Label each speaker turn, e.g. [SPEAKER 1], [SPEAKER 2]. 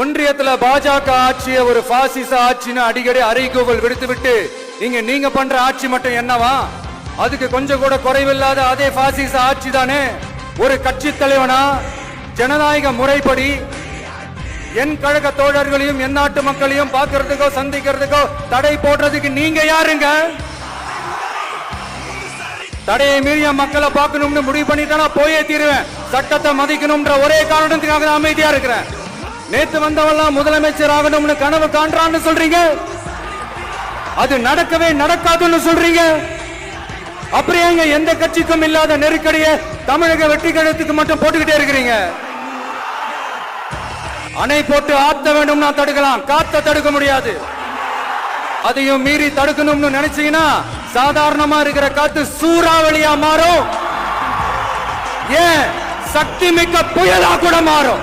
[SPEAKER 1] ஒன்றியத்துல பாஜக ஆட்சியை ஒரு பாசிச ஆட்சின்னு அடிக்கடி அறைகூவல் விடுத்துவிட்டு இங்க நீங்க பண்ற ஆட்சி மட்டும் என்னவா? அதுக்கு கொஞ்சம் கூட குறைவில்லாத அதே பாசிச ஆட்சி தானே? ஒரு கட்சி தலைவனா? ஜனநாயக முறைப்படி என் கழக தோழர்களையும் என் நாட்டு மக்களையும் பார்க்கறதுக்கோ சந்திக்கிறதுக்கோ தடை போடுறதுக்கு நீங்க யாருங்க? தடையை மீறிய மக்களை பார்க்கணும்னு முடிவு பண்ணிட்டா போயே தீருவேன். சட்டத்தை மதிக்கணும்ன்ற ஒரே காரணத்துக்காக நான் அமைதியா இருக்கிறேன். நேத்து வந்தவெல்லாம் முதலமைச்சர் ஆகணும்னு கனவு காண்றான்னு சொல்றீங்க? அது நடக்கவே நடக்காதுன்னு சொல்றீங்க? அப்புறம் ஏங்க எந்த கட்சிக்கும் இல்லாத நெருக்கடியை தமிழக வெற்றி கழகத்துக்கு மட்டும் போட்டுக்கிட்டே இருக்கிறீங்க? அணை போட்டு ஆத்த வேண்டும்னா தடுக்கலாம் காத்த தடுக்க முடியாது. அதையும் மீறி தடுக்கணும்னு நினைச்சீங்கன்னா சாதாரணமா இருக்கிற காத்து சூறாவளியா மாறும். ஏன்? சக்தி மிக்க புயலா கூட மாறும்.